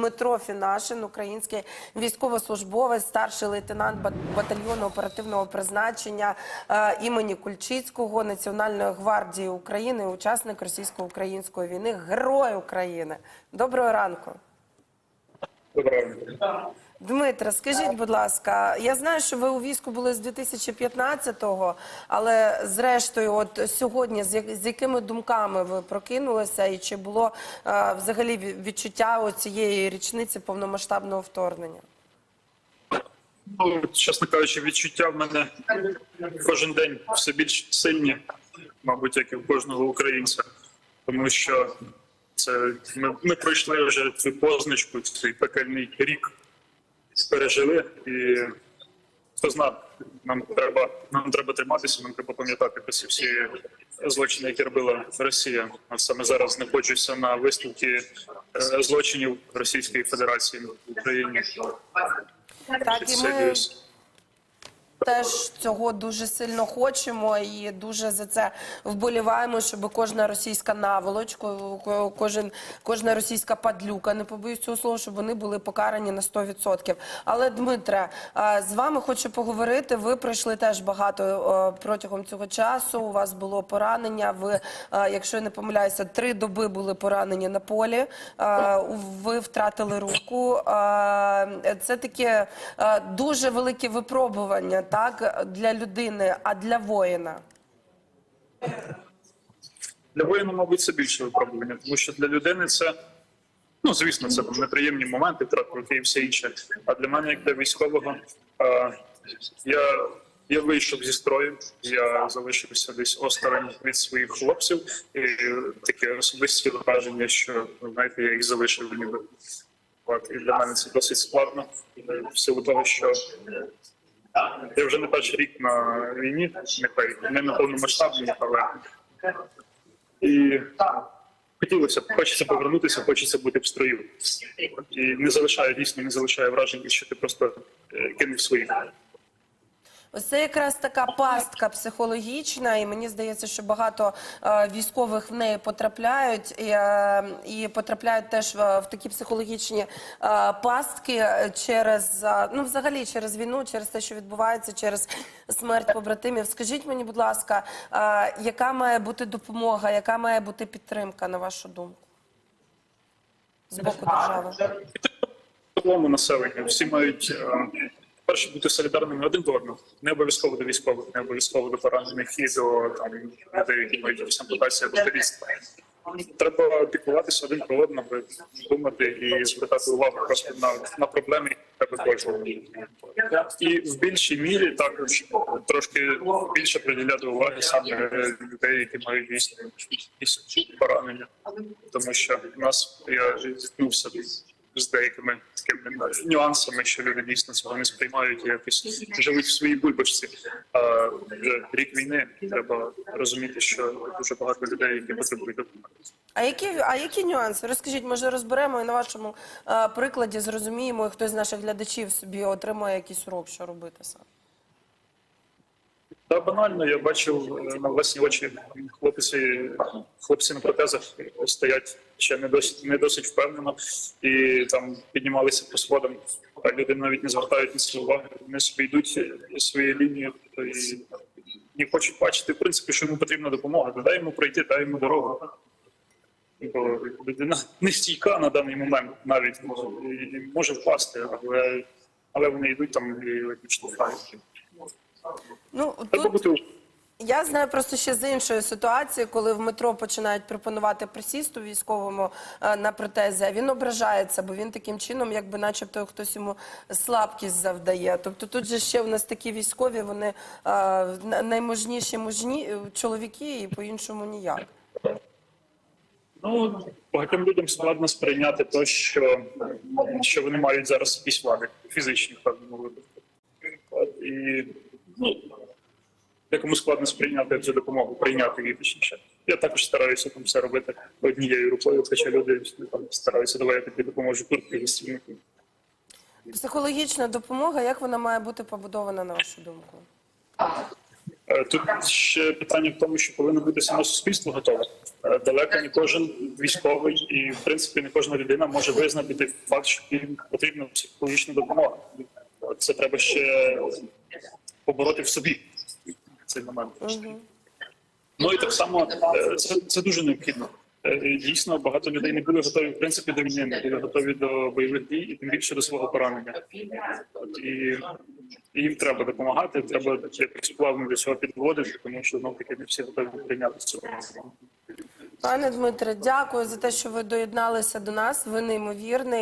Дмитро Фінашин, український військовослужбовець, старший лейтенант бат- батальйону оперативного призначення е, імені Кульчицького Національної гвардії України, учасник російсько-української війни, герой України. Доброго ранку. Доброго. Дмитре, скажіть, будь ласка, я знаю, що ви у війську були з 2015-го, але зрештою, от сьогодні, з, якими думками ви прокинулися, і чи було е, взагалі ві- відчуття цієї річниці повномасштабного вторгнення? Ну, чесно кажучи, відчуття в мене кожен день все більш сильні, мабуть, як і в кожного українця, тому що це ми, ми пройшли вже цю позначку, цей пекельний рік, пережили, і хто знає, нам треба нам треба триматися, нам треба пам'ятати про ці всі злочини, які робила Росія. А саме зараз знаходжуся на виставці е, злочинів Російської Федерації в Україні. Так, і ми. Теж цього дуже сильно хочемо і дуже за це вболіваємо, щоб кожна російська наволоч, ко- ко- кожен, кожна російська падлюка, не побоюсь цього слова, щоб вони були покарані на 100%. Але, Дмитре, з вами хочу поговорити. Ви пройшли теж багато е, протягом цього часу. У вас було поранення. Ви, е, якщо я не помиляюся, три доби були поранені на полі. Е, Ви втратили руку. Це таке дуже велике випробування, так для людини, а для воїна. Для воїна, мабуть, це більше випробування, тому що для людини це, ну звісно, це неприємні моменти, втрат і все інше. А для мене, як для військового, е, я, я вийшов зі строю, я залишився десь осторонь від своїх хлопців, і таке особисті враження, що знаєте, я їх залишив ніби. І для мене це досить складно, в силу того, що я вже не перший рік на війні, нехай не на повномасштабній, але і хотілося б, хочеться повернутися, хочеться бути в строю. І не залишає дійсно, не залишає враження, що ти просто е, кинув своїх. Ось це якраз така пастка психологічна, і мені здається, що багато е, військових в неї потрапляють і, е, і потрапляють теж в, в такі психологічні е, пастки через е, ну, взагалі через війну, через те, що відбувається, через смерть побратимів. Скажіть мені, будь ласка, е, яка має бути допомога, яка має бути підтримка, на вашу думку, з боку держави? Населення всі мають е, перше бути солідарними один до одного. Не обов'язково до військових, не обов'язково до поранених і до там людей, які мають якісь ампутації або старість. Треба піклуватися один про одного, думати і звертати увагу просто на, на проблеми, які треба кожного. І в більшій мірі також трошки більше приділяти уваги саме людей, які мають дійсно поранення. Тому що в нас я зіткнувся з деякими такими нюансами, що люди дійсно цього не сприймають якось живуть в своїй бульбашці. А вже рік війни треба розуміти, що дуже багато людей, які потребують допомоги. А які, а які нюанси? Розкажіть, може розберемо і на вашому а, прикладі зрозуміємо, і хтось з наших глядачів собі отримає якийсь урок, що робити саме. Та банально, я бачив е, на власні очі хлопці, хлопці на протезах стоять ще не досить не досить впевнено і там піднімалися по сходам. А люди навіть не звертають на це уваги. Вони собі йдуть своєю лінією і не хочуть бачити, в принципі, що йому потрібна допомога. Дай йому пройти, дай йому дорогу. Бо людина не стійка на даний момент навіть і може впасти, але, але вони йдуть там і штовхають. Ну тут я знаю просто ще з іншої ситуації, коли в метро починають пропонувати присісту військовому е, на протезі, а він ображається, бо він таким чином, якби, начебто, хтось йому слабкість завдає. Тобто тут же ще в нас такі військові, вони е, найможніші мужні е, чоловіки, і по-іншому ніяк. Ну, багатьом людям складно сприйняти те, що, що вони мають зараз якісь вади фізичні в певному випадку. І ну, декому складно сприйняти цю допомогу, прийняти її точніше. Я також стараюся там все робити однією рукою, хоча люди там стараються давай я тобі допоможу тут і стільнику. Психологічна допомога, як вона має бути побудована, на вашу думку? Е, Тут ще питання в тому, що повинно бути саме суспільство готове. Е, Далеко не кожен військовий і, в принципі, не кожна людина може визнати факт, що їм потрібна психологічна допомога. Це треба ще побороти в собі цей момент. Ну і так само е, це, це дуже необхідно. Е, Дійсно, багато людей не були готові в принципі до війни, не були готові до бойових дій і тим більше до свого поранення. От, і, і їм треба допомагати, треба якось плавно до цього підводити, тому що знов таки не всі готові прийняти цього. Пане Дмитре, дякую за те, що ви доєдналися до нас. Ви неймовірний.